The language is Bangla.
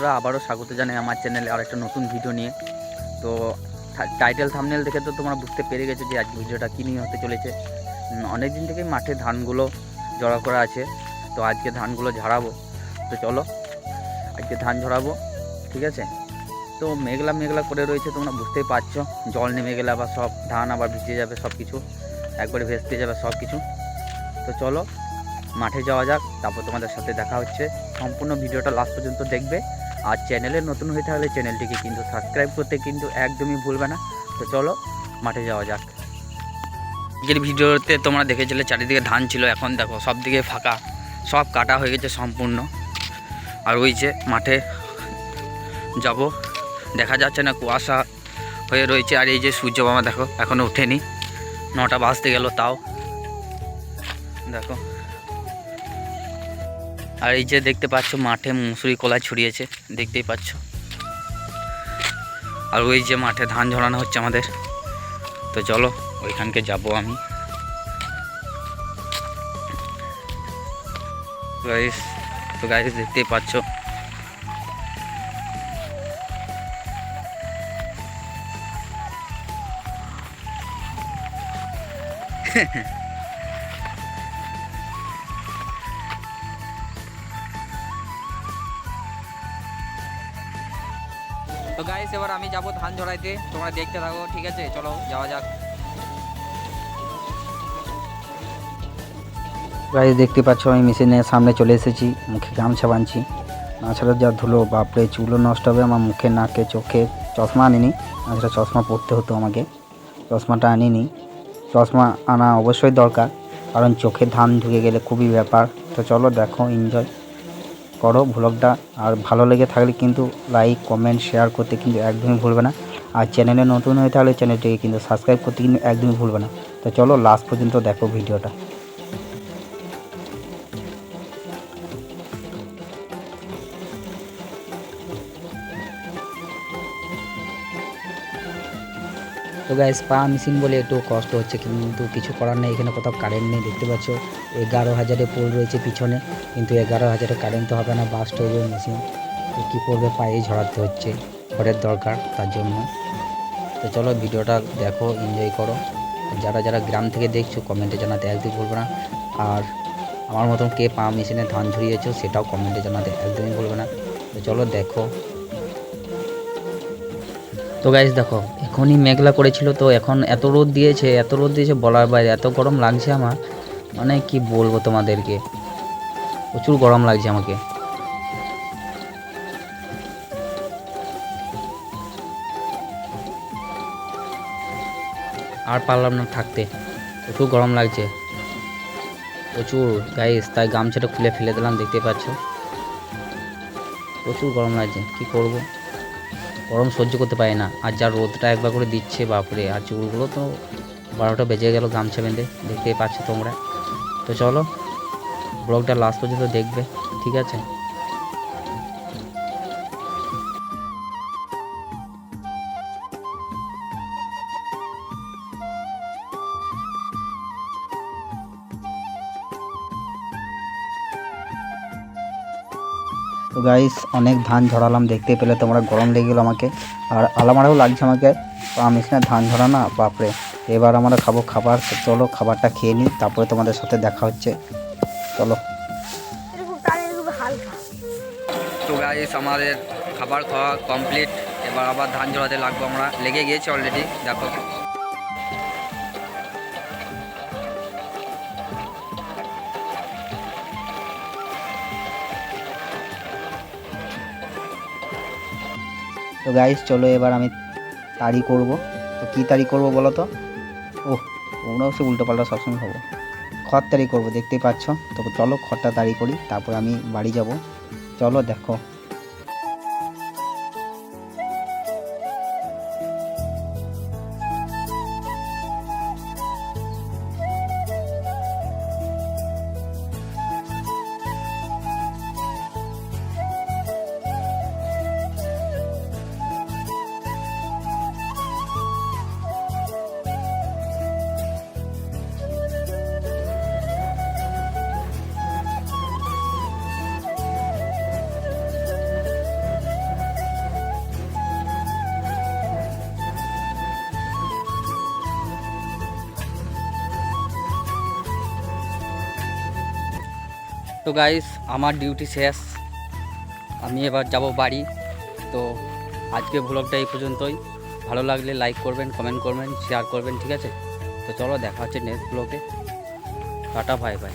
বন্ধুরা, আবারও স্বাগত জানাই আমার চ্যানেলে আর একটা নতুন ভিডিও নিয়ে। তো টাইটেল থামনেল দেখে তো তোমরা বুঝতে পেরে গেছো যে আজকে ভিডিওটা কী নিয়ে হতে চলেছে। অনেক দিন থেকেই মাঠে ধানগুলো জড়া করা আছে, তো আজকে ধানগুলো ঝাড়াবো। তো চলো, আজকে ধান ঝরাবো ঠিক আছে? তো মেঘলা মেঘলা করে রয়েছে, তোমরা বুঝতেই পারছ। জল নেমে গেলে আবার সব ধান আবার ভিজে যাবে সব কিছু একবারে ভেস্তে যাবে সব কিছু তো চলো, মাঠে যাওয়া যাক, তারপর তোমাদের সাথে দেখা হচ্ছে। সম্পূর্ণ ভিডিওটা লাস্ট পর্যন্ত দেখবে। আর চ্যানেলে নতুন হয়ে থাকলে চ্যানেলটিকে কিন্তু সাবস্ক্রাইব করতে কিন্তু একদমই ভুলবে না। তো চলো, মাঠে যাওয়া যাক। আগের ভিডিওতে তোমরা দেখেছিলে চারিদিকে ধান ছিল, এখন দেখো সব দিকে ফাঁকা। সব কাটা হয়ে গেছে সম্পূর্ণ। আর ওই যে মাঠে যাব, দেখা যাচ্ছে না কুয়াশা হয়ে রয়েছে। আর এই যে সূর্য বাবা দেখো এখনও ওঠেনি। নটা বাজতে গেল তাও। দেখো আর এই যে দেখতে পাচ্ছ, মাঠে মুসুরি কলা ছড়িয়েছে, দেখতেই পাচ্ছ। আর ওই যে মাঠে ধান ঝরানো হচ্ছে আমাদের। তো চলো, ওইখানকে যাব আমি। গাইস তো গাইস দেখতেই পাচ্ছ। তো গাইস এবার আমি যাব ধান ঝরাইতে তোমরা দেখতে থাকো, ঠিক আছে? চলো, যাওয়া যাক। গাইজ দেখতে পাচ্ছ, আমি মেশিনের সামনে চলে এসেছি, মুখে গামছা বাঁধছি। তাছাড়া যা ধুলো, বাপরে, চুলও নষ্ট হবে, আমার মুখে নাকে, চোখে চশমা আনিনি। তাছাড়া চশমা পরতে হতো আমাকে। চশমাটা আনিনি। চশমা আনা অবশ্যই দরকার, কারণ চোখে ধান ঢুকে গেলে খুবই ব্যাপার। তো চলো, দেখো এনজয় করো ভ্লগটা আর ভালো লেগে থাকলে কিন্তু লাইক কমেন্ট শেয়ার করতে কিন্তু একদমই ভুলবে না। আর চ্যানেলে নতুন হয়ে থাকলে চ্যানেলটিকে কিন্তু সাবস্ক্রাইব করতে কিন্তু একদমই ভুলবে না। তো চলো লাস্ট পর্যন্ত দেখো ভিডিওটা তো গাইস পা মেশিন বলে একটু কষ্ট হচ্ছে, কিন্তু কিছু করার নেই, এখানে কোথাও কারেন্ট নেই, দেখতে পাচ্ছ? এগারো হাজারে পোল রয়েছে পিছনে, কিন্তু এগারো হাজারে কারেন্ট তো হবে না বাস্ট হয়ে মেশিন তো কী করবে? পায়ে ঝরাতে হচ্ছে, ঘরের দরকার, তার জন্য। তো চলো ভিডিওটা দেখো এনজয় করো। যারা যারা গ্রাম থেকে দেখছ কমেন্টে জানাতে একদমই ভুলবে না। আর আমার মতন কে পা মেশিনে ধান ঝরিয়েছো সেটাও কমেন্টে জানাতে একদমই ভুলবে না। তো চলো দেখো। তো গাইজ দেখো এখনই মেঘলা করেছিল, তো এখন এত রোদ দিয়েছে, এত রোদ দিয়েছে বলার বাইরে, এত গরম লাগছে আমার। মানে কি বলব তোমাদেরকে? প্রচুর গরম লাগছে আমাকে। আর পারলাম না থাকতে। প্রচুর গরম লাগছে। প্রচুর গাইস তাই গামছাটা খুলে ফেলে দিলাম, দেখতে পাচ্ছ? প্রচুর গরম লাগছে, কি করব? গরম সহ্য করতে পারে না। আর যা রোদটা একবার করে দিচ্ছে, বাপরে! আর চুলগুলো তো বারোটা বেজে গেল, গামছা বেঁধে। দেখতেই পাচ্ছ তোমরা। তো চলো, ব্লগটা লাস্ট পর্যন্ত দেখবে, ঠিক আছে? তো গাইস অনেক ধান ঝরালাম, দেখতে পেলে তোমরা গরম লেগে গেলো আমাকে। আর আলামারাও লাগছে আমাকে। মেশিনে ধান ঝরা না বাপরে। এবার আমরা খাব খাবার চলো খাবারটা খেয়ে নিই, তারপরে তোমাদের সাথে দেখা হচ্ছে। চলো। তো গাইস আমাদের খাবার খাওয়া কমপ্লিট এবার আবার ধান ঝরাতে লাগবো আমরা। লেগে গিয়েছি অলরেডি দেখো। তো গাইস চলো এবার আমি তাড়ি করব। তো কী তাড়ি করব বলো তো? ও ওরাও সে উল্টো পাল্টা সবসময় হব। খড় তাড়ি করব, দেখতেই পাচ্ছ? তো চলো খড়টা তাড়ি করি, তারপর আমি বাড়ি যাব। চলো দেখো। তো গাইস আমার ডিউটি শেষ। আমি এবার যাব বাড়ি। তো আজকে ভ্লগটা এই পর্যন্তই। ভালো লাগলে লাইক করবেন কমেন্ট করবেন শেয়ার করবেন, ঠিক আছে? তো চলো দেখা হচ্ছে নেক্সট ব্লগে টাটা বাই বাই